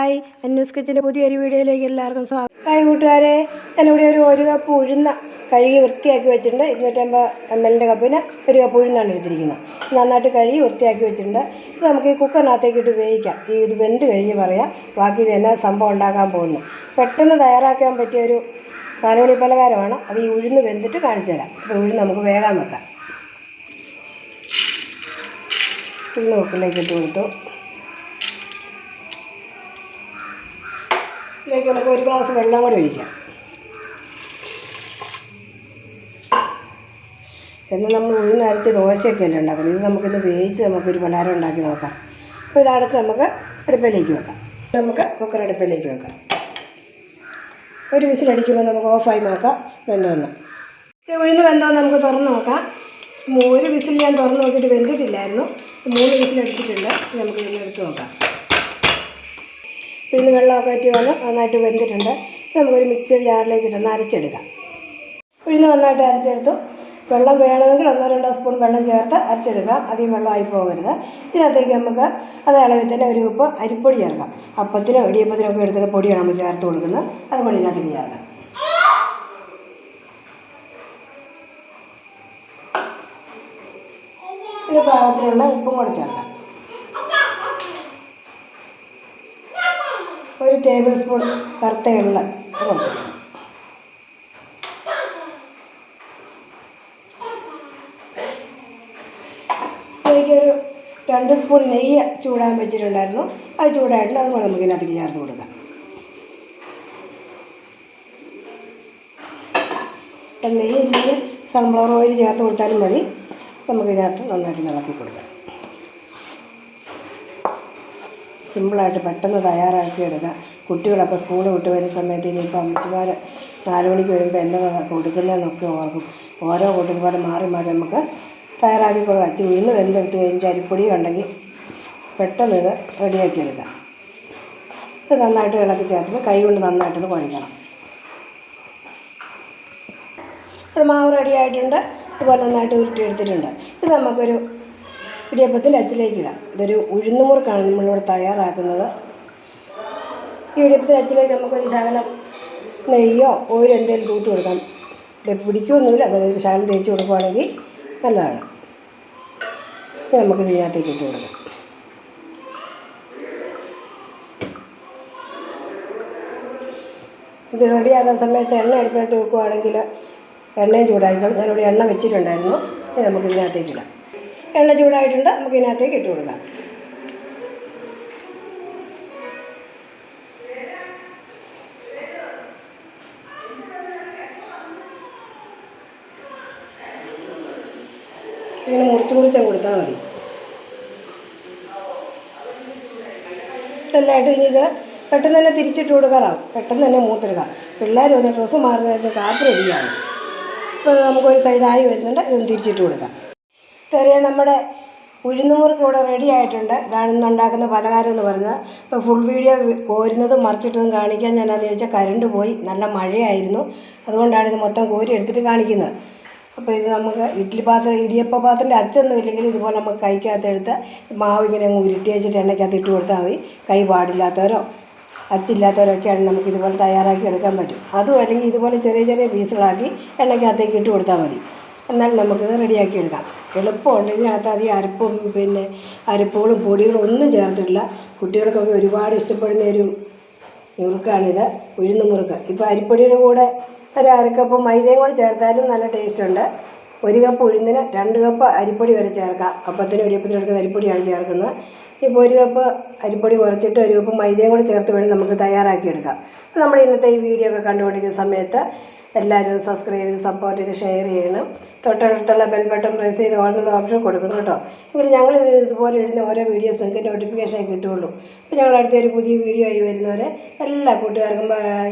Hi. അന്യൂസ് കിച്ചന്റെ പുതിയൊരു വീഡിയോയിലേക്ക് എല്ലാവർക്കും സ്വാഗതം. ഹായ് കൂട്ടുകാരെ. ഞാനിവിടെ ഒരു ഒരു കപ്പ് ഉഴുന്ന കഴുകി വൃത്തിയാക്കി വെച്ചിട്ടുണ്ട്. ഇരുന്നൂറ്റമ്പത് എം എല്ലിന്റെ കപ്പിന് ഒരു കപ്പ് ഉഴുന്നാണ് എടുത്തിരിക്കുന്നത്. നന്നായിട്ട് കഴുകി വൃത്തിയാക്കി വെച്ചിട്ടുണ്ട്. ഇത് നമുക്ക് ഈ കുക്കറിനകത്തേക്ക് ഇട്ട് ഉപയോഗിക്കാം. ഈ ഇത് വെന്ത് കഴിഞ്ഞ് പറയാം. ബാക്കി ഇത് എന്നാ സംഭവം ഉണ്ടാക്കാൻ പോകുന്നു പെട്ടെന്ന് തയ്യാറാക്കാൻ പറ്റിയ ഒരു നാലുമണി പലഹാരമാണ്. അത് ഈ ഉഴുന്ന് വെന്തിട്ട് കാണിച്ചു തരാം. അപ്പോൾ ഉഴുന്ന് നമുക്ക് വേഗം വെക്കാം ഉഴുന്ന് കുക്കറിലേക്ക് ഇട്ട് കൊടുത്തു. ഇതിലേക്ക് നമുക്ക് ഒരു ഗ്ലാസ് വെള്ളം കൂടി ഒഴിക്കാം. എന്ന് നമ്മൾ ഉഴുന്നരച്ച് ദോശയൊക്കെ അല്ലേ ഉണ്ടാക്കുന്നത്? ഇത് നമുക്കിന്ന് വേവിച്ച് നമുക്കൊരു പലഹാരം ഉണ്ടാക്കി നോക്കാം. അപ്പോൾ ഇതടച്ച് നമുക്ക് അടുപ്പിലേക്ക് വെക്കാം. നമുക്ക് കുക്കർ അടുപ്പിലേക്ക് വെക്കാം. ഒരു വിസിലടിക്കുമ്പോൾ നമുക്ക് ഓഫായി നോക്കാം. വെന്തോന്ന്. ഉഴുന്ന് വെന്തോന്ന് നമുക്ക് തുറന്ന് നോക്കാം. ഒരു വിസിൽ ഞാൻ തുറന്ന് നോക്കിയിട്ട് വെന്തിട്ടില്ലായിരുന്നു. മൂന്ന് വിസിലടിച്ചിട്ടുണ്ട് നമുക്ക് ഇന്ന് എടുത്ത് നോക്കാം. പിന്നെ വെള്ളമൊക്കെ വറ്റി വന്ന് നന്നായിട്ട് വെന്തിട്ടുണ്ട്. നമുക്കൊരു മിക്സർ ജാറിലേക്ക് ഇട്ടൊന്ന് അരച്ചെടുക്കാം. ഉഴുന്ന് നന്നായിട്ട് അരച്ചെടുത്തു. വെള്ളം വേണമെങ്കിൽ ഒന്നോ രണ്ടോ സ്പൂൺ വെള്ളം ചേർത്ത് അരച്ചെടുക്കാം അധികം വെള്ളമായി പോകരുത്. ഇതിനകത്തേക്ക് നമുക്ക് അതേ അളവിൽ തന്നെ ഒരു ഉപ്പ് അരിപ്പൊടി ചേർക്കാം. അപ്പത്തിനോ ഇടിയപ്പത്തിനോ ഒക്കെ എടുക്കുന്ന പൊടിയാണ് നമ്മൾ ചേർത്ത് കൊടുക്കുന്നത്. അത് പൊടി ഇതിനകത്തേക്ക് ചേർക്കാം. ഒരു പാകത്തിലുള്ള ഉപ്പും കൂടെ ചേർക്കാം. ഒരു ടേബിൾ സ്പൂൺ കറുത്ത എള്ള. എനിക്കൊരു രണ്ട് സ്പൂൺ നെയ്യ് ചൂടാൻ വെച്ചിട്ടുണ്ടായിരുന്നു. അത് ചൂടായിട്ടുണ്ട് അതുപോലെ നമുക്ക് ഇതിനകത്തേക്ക് ചേർത്ത് കൊടുക്കാം. നെയ്യ് ഇല്ലെങ്കിൽ സൺഫ്ലവർ ഓയിൽ ചേർത്ത് കൊടുത്താലും മതി. നമുക്ക് ഇതിനകത്ത് നന്നായിട്ട് ഇളക്കി കൊടുക്കാം. സിമ്പിളായിട്ട് പെട്ടെന്ന് തയ്യാറാക്കി എടുക്കാം. കുട്ടികളൊക്കെ സ്കൂൾ വിട്ട് വരുന്ന സമയത്ത് ഇനിയിപ്പോൾ അമ്മച്ചിമാർ നാല് മണിക്ക് വരുമ്പോൾ എന്താ കൊടുക്കുന്നതെന്നൊക്കെ ഓർക്കും. ഓരോ കൂട്ടുകാർ മാറി മാറി നമുക്ക് തയ്യാറാക്കി കൊടുക്കാം. അച്ഛൻ ഉഴുന്ന് വെന്തെടുത്ത് കഴിഞ്ഞ് അരിപ്പൊടി ഉണ്ടെങ്കിൽ പെട്ടെന്ന് ഇത് റെഡിയാക്കി എടുക്കാം. ഇത് നന്നായിട്ട് ഇളക്കി ചേർത്ത് കൈ കൊണ്ട് നന്നായിട്ടൊന്ന് കുഴക്കണം. ഒരു മാവ് റെഡി ആയിട്ടുണ്ട് ഇതുപോലെ നന്നായിട്ട് ഉരുട്ടിയെടുത്തിട്ടുണ്ട് ഇത് നമുക്കൊരു ഇടിയപ്പത്തിൽ അച്ചിലേക്ക് ഇടാം ഇതൊരു ഉഴുന്നുമുറുക്കാണ് നമ്മളിവിടെ തയ്യാറാക്കുന്നത്. ഈ ഇടിയപ്പത്തിൽ അച്ചിലേക്ക് നമുക്കൊരു ശകലം നെയ്യോ ഓരോ എന്തെങ്കിലും തൂത്ത് കൊടുക്കാം. ഇത് പിടിക്കുമൊന്നുമില്ല അതൊരു ശകലം തേച്ച് കൊടുക്കുവാണെങ്കിൽ നല്ലതാണ്. നമുക്ക് ഇതിനകത്തേക്ക് ഇട്ട് കൊടുക്കാം. ഇത് റെഡിയാകുന്ന സമയത്ത് എണ്ണ എടുത്തിട്ട് വെക്കുവാണെങ്കിൽ എണ്ണയും ചൂടായിക്കോളും ഞാനിവിടെ എണ്ണ വെച്ചിട്ടുണ്ടായിരുന്നു. നമുക്ക് ഇതിനകത്തേക്ക് ഇടാം. എണ്ണ ചൂടായിട്ടുണ്ട്. നമുക്ക് ഇതിനകത്തേക്ക് ഇട്ട് കൊടുക്കാം. ഇങ്ങനെ മുറിച്ച് മുറിച്ച് കൊടുത്താൽ മതി. ഇതെല്ലാമായിട്ട് ഇനി ഇത് പെട്ടെന്ന് തന്നെ തിരിച്ചിട്ട് കൊടുക്കാറാവും പെട്ടെന്ന് തന്നെ മൂത്തെടുക്കാം. പിള്ളേർ വന്ന് ഡ്രസ്സ് മാറുന്നതിന് കാപ്പ് റെഡിയാണ്. ഇപ്പോൾ നമുക്കൊരു സൈഡായി വരുന്നുണ്ട്. ഇതൊന്ന് തിരിച്ചിട്ട് കൊടുക്കാം. ചെറിയ നമ്മുടെ ഉഴുന്നുമുറുക്ക് ഇവിടെ റെഡി ആയിട്ടുണ്ട്. ഇതാണ് ഇന്ന് ഉണ്ടാക്കുന്ന പലഹാരം എന്ന് പറയുന്നത്. ഇപ്പോൾ ഫുൾ വീഡിയോ കോരുന്നതും മറിച്ചിട്ടതും കാണിക്കാൻ ഞാൻ അതെന്ന് ചോദിച്ചാൽ കരണ്ട് പോയി. നല്ല മഴയായിരുന്നു. അതുകൊണ്ടാണ് ഇത് മൊത്തം കോരി എടുത്തിട്ട് കാണിക്കുന്നത്. അപ്പോൾ ഇത് നമുക്ക് ഇഡ്ഡലി പാത്രം ഇടിയപ്പ പാത്രത്തിന്റെ അച്ചൊന്നും ഇല്ലെങ്കിൽ ഇതുപോലെ നമുക്ക് കൈക്കകത്ത് എടുത്ത് മാവ് ഇങ്ങനെ അങ്ങ് ഉരുട്ടി വെച്ചിട്ട് എണ്ണയ്ക്കകത്ത് ഇട്ട് കൊടുത്താൽ മതി. കൈ പാടില്ലാത്തവരോ അച്ചില്ലാത്തവരൊക്കെയാണ് നമുക്ക് ഇതുപോലെ തയ്യാറാക്കി എടുക്കാൻ പറ്റും. അതും അല്ലെങ്കിൽ ഇതുപോലെ ചെറിയ ചെറിയ പീസുകളാക്കി എണ്ണയ്ക്കകത്തേക്ക് ഇട്ട് കൊടുത്താൽ മതി. എന്നാൽ നമുക്കിത് റെഡിയാക്കി എടുക്കാം. എളുപ്പമുണ്ട്. ഇതിനകത്ത് അധികം അരപ്പും പിന്നെ അരപ്പുകളും പൊടികളും ഒന്നും ചേർത്തിട്ടില്ല. കുട്ടികൾക്കൊക്കെ ഒരുപാട് ഇഷ്ടപ്പെടുന്ന ഒരു മുറുക്കാണിത്. ഉഴുന്ന് മുറുക്ക്. ഇപ്പോൾ അരിപ്പൊടിയുടെ കൂടെ ഒരു അരക്കപ്പ് മൈദയും കൂടെ ചേർത്താലും നല്ല ടേസ്റ്റ് ഉണ്ട്. ഒരു കപ്പ് ഉഴുന്നിന് രണ്ട് കപ്പ് അരിപ്പൊടി വരെ ചേർക്കാം. അപ്പത്തിന് ഇടിയപ്പത്തിന് എടുക്കുന്ന അരിപ്പൊടിയാണ് ചേർക്കുന്നത്. ഇപ്പോൾ ഒരു കപ്പ് അരിപ്പൊടി കുറച്ചിട്ട് ഒരു കപ്പ് മൈദയും കൂടെ ചേർത്ത് വേണം നമുക്ക് തയ്യാറാക്കി എടുക്കാം അപ്പോൾ നമ്മുടെ ഇന്നത്തെ ഈ വീഡിയോ ഒക്കെ കണ്ടുകൊണ്ടിരിക്കുന്ന സമയത്ത് എല്ലാവരും സബ്സ്ക്രൈബ് ചെയ്ത് സപ്പോർട്ട് ചെയ്ത് ഷെയർ ചെയ്യണം. തൊട്ടടുത്തുള്ള ബെൽ ബട്ടൺ പ്രസ് ചെയ്ത് ഓൺലൈൻ ഓപ്ഷൻ കൊടുക്കണം കേട്ടോ. എങ്കിൽ ഞങ്ങൾ ഇത് ഇതുപോലെ ഇടുന്ന ഓരോ വീഡിയോസ് നിങ്ങൾക്ക് നോട്ടിഫിക്കേഷൻ കിട്ടുള്ളൂ അപ്പോൾ ഞങ്ങൾ അടുത്തൊരു പുതിയ വീഡിയോ ആയി വരുന്നവരെ എല്ലാ കൂട്ടുകാർക്കും ബൈ